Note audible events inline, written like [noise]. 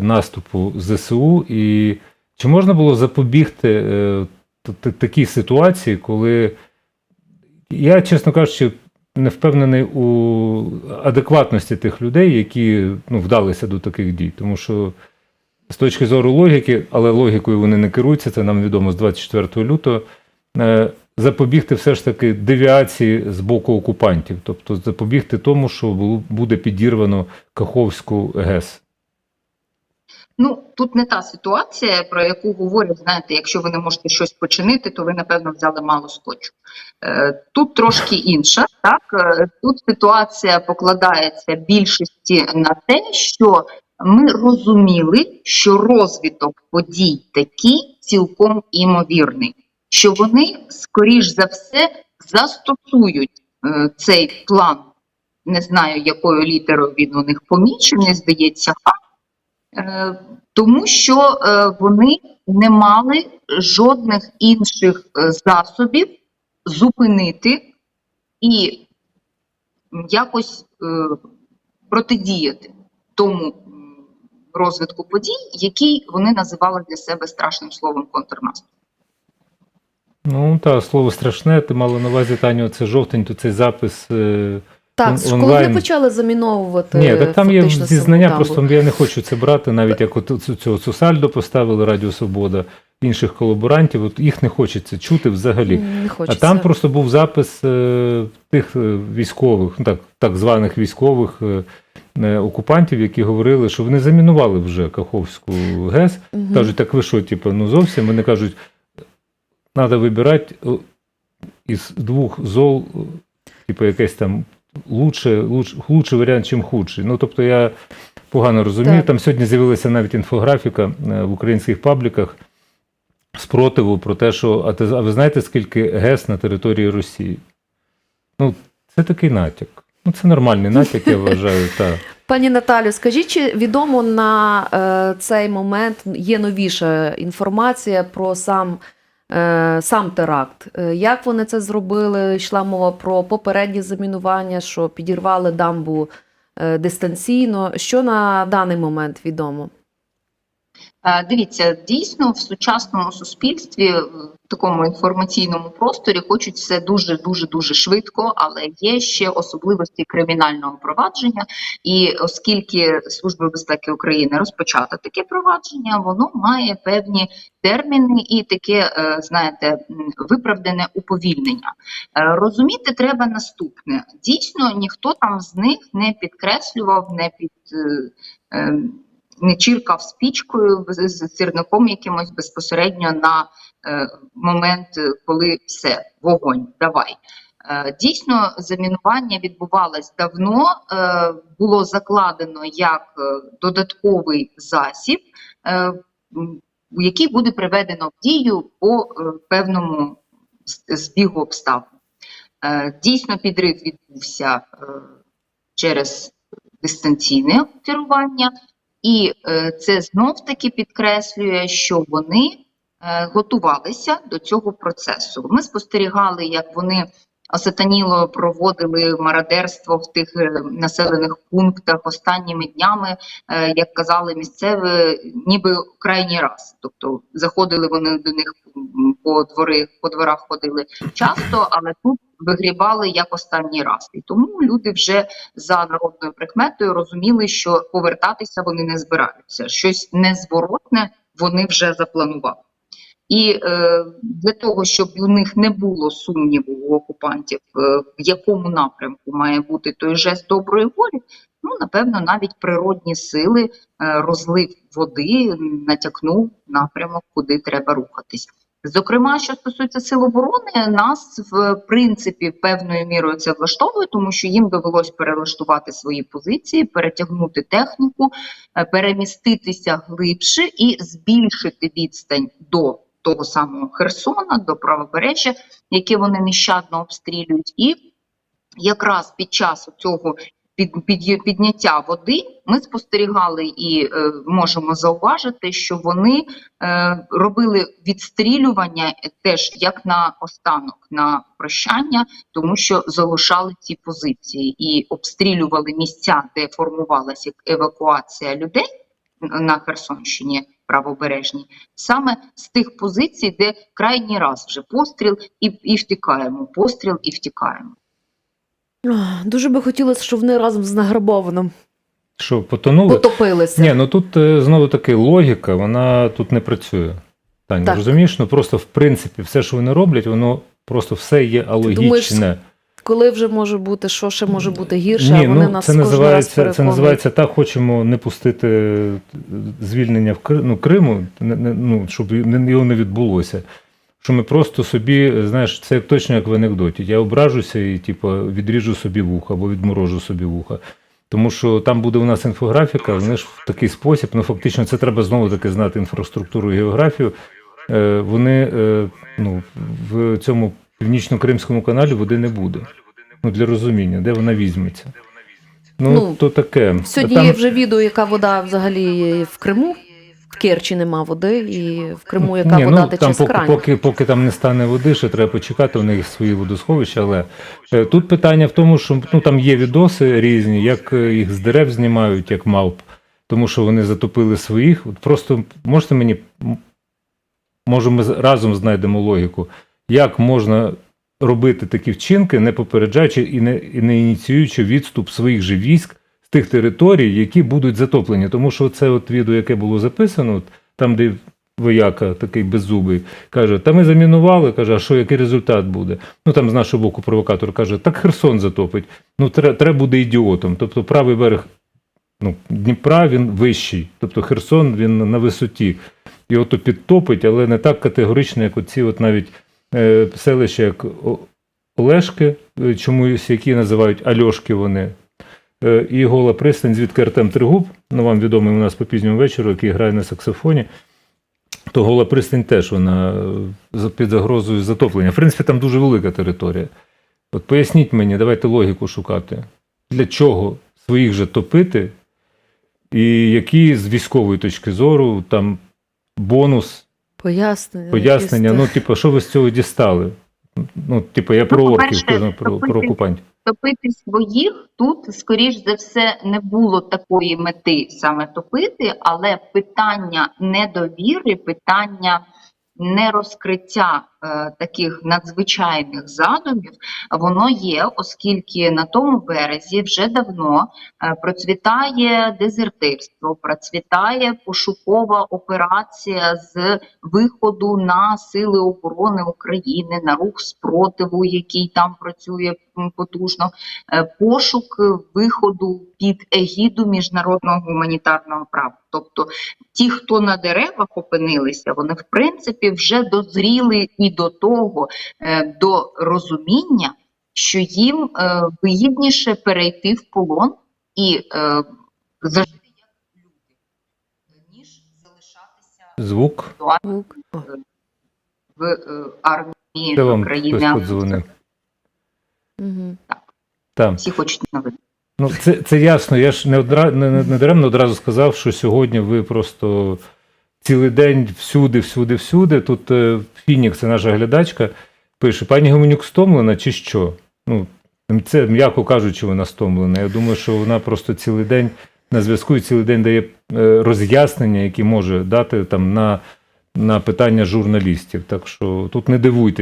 наступу ЗСУ, і чи можна було запобігти е, такій ситуації, коли я, чесно кажучи, не впевнений у адекватності тих людей, які ну, вдалися до таких дій. Тому що з точки зору логіки, але логікою вони не керуються, це нам відомо з 24 лютого. е, Запобігти все ж таки девіації з боку окупантів, тобто запобігти тому, що буде підірвано Каховську ГЕС. Ну тут не та ситуація, про яку говорять. Знаєте, якщо ви не можете щось починити, то ви напевно взяли мало скотчу. Е, Тут трошки інша. Так Е, тут ситуація покладається більшості на те, що ми розуміли, що розвиток подій такий цілком імовірний, що вони скоріш за все застосують е, цей план. Не знаю, якою літерою він у них помічений, здається, А. Е, тому що е, вони не мали жодних інших е, засобів зупинити і якось протидіяти тому розвитку подій, який вони називали для себе страшним словом контрнаступ. Ну, та слово страшне, ти мала на увазі Таню, це жовтень, то цей запис. Так, Он- коли онлайн. вони почали заміновувати Ні, так там є зізнання, просто я не хочу це брати, навіть як от цього Сусальдо поставили Радіо Свобода, інших колаборантів, от їх не хочеться чути взагалі. Не А там просто був запис е, тих е, військових, ну так, так званих військових е, е, окупантів, які говорили, що вони замінували вже Каховську ГЕС. Мгм. Кажуть, так ви що, типу, ну зовсім вони кажуть, треба вибирати із двох зол, типу, якесь там лучше, лучше, лучший варіант, чим худший. Ну, тобто я погано розумію. Так. Там сьогодні з'явилася навіть інфографіка е, в українських пабліках спротиву про те, що а, ти, а ви знаєте, скільки ГЕС на території Росії? Ну, це такий натяк. Ну, це нормальний натяк, я вважаю. [laughs] Та. Пані Наталю, скажіть, чи відомо на е, цей момент є новіша інформація про сам, сам теракт? Е, як вони це зробили? Йшла мова про попереднє замінування, що підірвали дамбу е, дистанційно. Що на даний момент відомо? Е, Дивіться, дійсно в сучасному суспільстві, в такому інформаційному просторі хочуть все дуже дуже дуже швидко, але є ще особливості кримінального провадження. І оскільки Служба безпеки України розпочато таке провадження, воно має певні терміни і таке, е, знаєте, виправдане уповільнення. Е, Розуміти треба наступне: дійсно, ніхто там з них не підкреслював, не під. Не чиркав спічкою з, сірником якимось безпосередньо на е, момент, е, коли все, вогонь, давай. Е, дійсно, замінування відбувалось давно, було закладено як додатковий засіб, який буде приведено в дію по певному збігу обставин. Дійсно, підрив відбувся через дистанційне керування. І е, це знов таки підкреслює, що вони е, готувалися до цього процесу. Ми спостерігали, як вони осатаніло проводили мародерство в тих е, населених пунктах останніми днями, як казали місцеві, ніби крайній раз. Тобто заходили вони до них по двори, по дворах ходили часто, але тут вигрібали як останній раз. І тому люди вже за народною прикметою розуміли, що повертатися вони не збираються. Щось незворотне вони вже запланували. І е, для того, щоб у них не було сумніву у окупантів, е, в якому напрямку має бути той жест доброї волі, ну напевно, навіть природні сили, е, розлив води натякнув напрямок, куди треба рухатись. Зокрема, що стосується сил оборони, нас в принципі певною мірою це влаштовує, тому що їм довелось перелаштувати свої позиції, перетягнути техніку, е, переміститися глибше і збільшити відстань до того самого Херсона, до правобережжя, яке вони нещадно обстрілюють, і якраз під час цього під, під, підняття води ми спостерігали і е, можемо зауважити, що вони е, робили відстрілювання теж як на останок, на прощання, тому що залишали ці позиції і обстрілювали місця, де формувалася евакуація людей. на Херсонщині правобережній, саме з тих позицій, де крайній раз вже постріл і, і втікаємо, постріл і втікаємо. Дуже би хотілося, щоб вони разом з награбованим Що, потонули? потопилися. Ні, ну тут е, знову таки логіка, вона тут не працює. Таня, Так. розумієш? Ну просто в принципі все, що вони роблять, воно просто все є алогічне. Коли вже може бути, що ще може бути гірше, Ні, а вони ну нас це кожен раз називається, це називається так, хочемо не пустити е, звільнення в Кри- ну, Криму, ну, щоб його не відбулося. Що ми просто собі, знаєш, це як точно як в анекдоті. Я ображуся і типу, відріжу собі вуха або відморожу собі вуха. Тому що там буде у нас інфографіка, вони ж в такий спосіб, ну фактично, це треба знову таки знати інфраструктуру і географію. Е, вони е, ну, в цьому північно-кримському каналі води не буде. Ну, для розуміння, де вона візьметься. Ну, Ну, то таке. Сьогодні Там- є вже відео, яка вода взагалі в Криму. В Керчі нема води, і в Криму яка Ні, вода ну, тече там, з поки, кранів. поки, поки там не стане води, ще треба почекати, у них свої водосховища. Але е, тут питання в тому, що ну, там є відоси різні, як е, їх з дерев знімають, як мавп, тому що вони затопили своїх. От Просто можете мені, може, ми разом знайдемо логіку, як можна робити такі вчинки, не попереджаючи і не, і не ініціюючи відступ своїх же військ тих територій, які будуть затоплені. Тому що це от відео, яке було записано, там, де вояка такий беззубий, каже: Та ми замінували, каже, а що, який результат буде? Ну там з нашого боку провокатор каже, так Херсон затопить. Ну, треба, треба буде ідіотом. Тобто правий берег ну, Дніпра він вищий, тобто Херсон він на висоті. І ото підтопить, але не так категорично, як оці от навіть е, селища, як Олешки, е, чомусь які називають Альошки вони. Е, і Гола Пристань, звідки Артем Тригуб, ну вам відомий у нас по пізньому вечору, який грає на саксофоні. То Гола Пристань теж вона е, під загрозою затоплення. В принципі, там дуже велика територія. От поясніть мені, давайте логіку шукати. Для чого своїх же топити, і які з військової точки зору там бонус, Пояснення. пояснення, ну, типу, що ви з цього дістали? Ну, типу, я про Ну, орків, кажу, про, про окупантів. Топити своїх тут, скоріш за все, не було такої мети саме топити, але питання недовіри, питання нерозкриття таких надзвичайних задумів, воно є, оскільки на тому березі вже давно е, процвітає дезертирство, процвітає пошукова операція з виходу на сили оборони України, на рух спротиву, який там працює потужно, е, пошук е, виходу під егіду міжнародного гуманітарного права. Тобто ті, хто на деревах опинилися, вони в принципі вже дозріли і до того, е, до розуміння, що їм е, вигідніше перейти в полон і е, зажити як люди, ніж залишатися Звук. Звук. В армії Це вам країни. хтось мгм. Так. Всі хочуть новин. Ну, це, це ясно. Я ж не, одра... не, не, не даремно одразу сказав, що сьогодні ви просто цілий день всюди, всюди, всюди. Тут е, Фінік, це наша глядачка, пише: пані Гуменюк стомлена чи що? Ну, це, м'яко кажучи, вона стомлена. Я думаю, що вона просто цілий день на зв'язку і цілий день дає е, роз'яснення, які може дати там на, на питання журналістів. Так що тут не дивуйтесь.